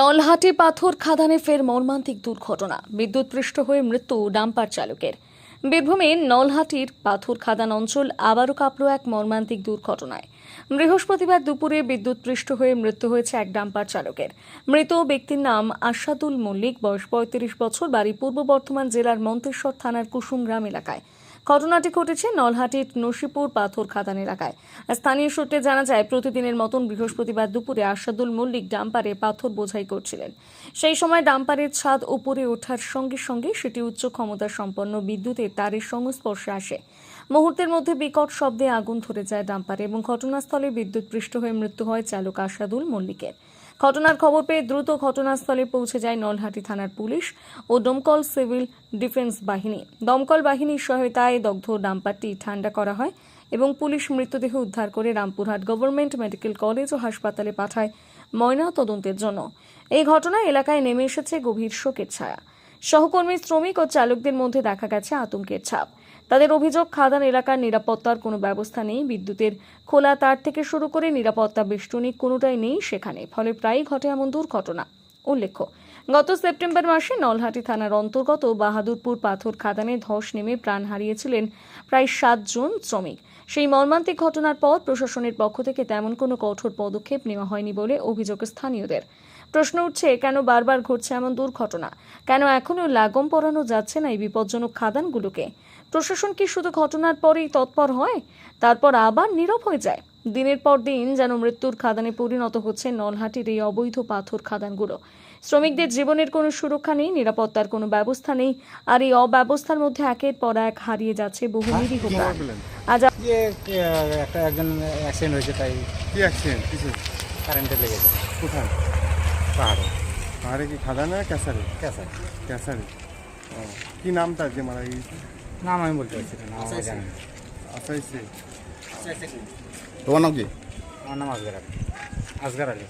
নলহাটি পাথর খাদানে ফের মর্মান্তিক দুর্ঘটনা। বিদ্যুৎপৃষ্ট হয়ে মৃত্যু ডাম্পার চালকের। বীরভূমে নলহাটির পাথর খাদান অঞ্চল আবারও কাঁপল এক মর্মান্তিক দুর্ঘটনায়। বৃহস্পতিবার দুপুরে বিদ্যুৎপৃষ্ট হয়ে মৃত্যু হয়েছে এক ডাম্পার চালকের। মৃত ব্যক্তির নাম আশাদুল মল্লিক, বয়স পঁয়ত্রিশ বছর, বাড়ি পূর্ব বর্ধমান জেলার মন্তেশ্বর থানার কুসুমগ্রাম এলাকায়। ঘটনাটি ঘটেছে নলহাটির নসিপুর পাথর খাদান এলাকায়। স্থানীয় সূত্রে জানা যায়, প্রতিদিনের মতন বৃহস্পতিবার দুপুরে আশাদুল মল্লিক ডাম্পারে পাথর বোঝাই করছিলেন। সেই সময় ডাম্পারের ছাদ উপরে ওঠার সঙ্গে সঙ্গে সেটি উচ্চ ক্ষমতা সম্পন্ন বিদ্যুতের তারের সংস্পর্শে আসে। মুহূর্তের মধ্যে বিকট শব্দে আগুন ধরে যায় ডাম্পারে এবং ঘটনাস্থলে বিদ্যুৎপৃষ্ট হয়ে মৃত্যু হয় চালক আশাদুল মল্লিকের। ঘটনার খবর পেয়ে দ্রুত ঘটনাস্থলে পৌঁছে যায় নলহাটি থানার পুলিশ ও দমকল সিভিল ডিফেন্স বাহিনী। দমকল বাহিনীর সহায়তায় দগ্ধ ডাম্পারটি ঠান্ডা করা হয় এবং পুলিশ মৃতদেহ উদ্ধার করে রামপুরহাট গভর্নমেন্ট মেডিকেল কলেজ ও হাসপাতালে পাঠায় ময়না তদন্তের জন্য। এই ঘটনায় এলাকায় নেমে এসেছে গভীর শোকের ছায়া। সহকর্মী, শ্রমিক ও চালকদের মধ্যে দেখা গেছে আতঙ্কের ছাপ। তাদের অভিযোগ, খাদান এলাকার নিরাপত্তার কোনো ব্যবস্থা নেই, বিদ্যুতের খোলা তার থেকে শুরু করে নিরাপত্তা বেষ্টনী কোনোটাই নেই সেখানে। ফলে প্রায়ই ঘটে এমন দুর্ঘটনা। উল্লেখ্য, গত সেপ্টেম্বর মাসে নলহাটি থানার অন্তর্গত বাহাদুরপুর পাথর খাদানে ধস নেমে প্রাণ হারিয়েছিলেন প্রায় সাতজন শ্রমিক। সেই মর্মান্তিক ঘটনার পর প্রশাসনের পক্ষ থেকে তেমন কোনো কঠোর পদক্ষেপ নেওয়া হয়নি বলে অভিযোগ স্থানীয়দের। প্রশ্ন উঠছে কেন বারবার ঘটছে এমন দুর্ঘটনা? কেন এখনও লাগম পরানো যাচ্ছে না এই বিপজ্জনক খাদানগুলোকে? প্রশাসন কি শুধু ঘটনার পরেই তৎপর হয়? তারপর আবার নীরব হয়ে যায়? দিনের পর দিন যেন মৃত্যুর খাদানে পরিণত হচ্ছে নলহাটির এই অবৈধ পাথর খাদানগুলো। শ্রমিকদের জীবনের কোনো সুরক্ষা নেই নিরাপত্তার কোনো ব্যবস্থা নেই আর এই অব্যবস্থার মধ্যে একের পর এক হারিয়ে যাচ্ছে বহু নিরীহ প্রাণ। আজ একটা একজন অ্যাক্সিডেন্ট হয়েছে তাই কি অ্যাক্সিডেন্ট কিছু কারেন্টে লেগে যায়। কোথায়? পাহাড়ে। পাহাড়ে কি খাদা না ক্যাসারে? ক্যাসার। ক্যাসারে। ও কি নাম তার যে মারা গিয়েছে নাম আমি বলতে পারছি না। আসাইছে তোমার নাম কি? আমার নাম আসগার আলী। আসগার আলী।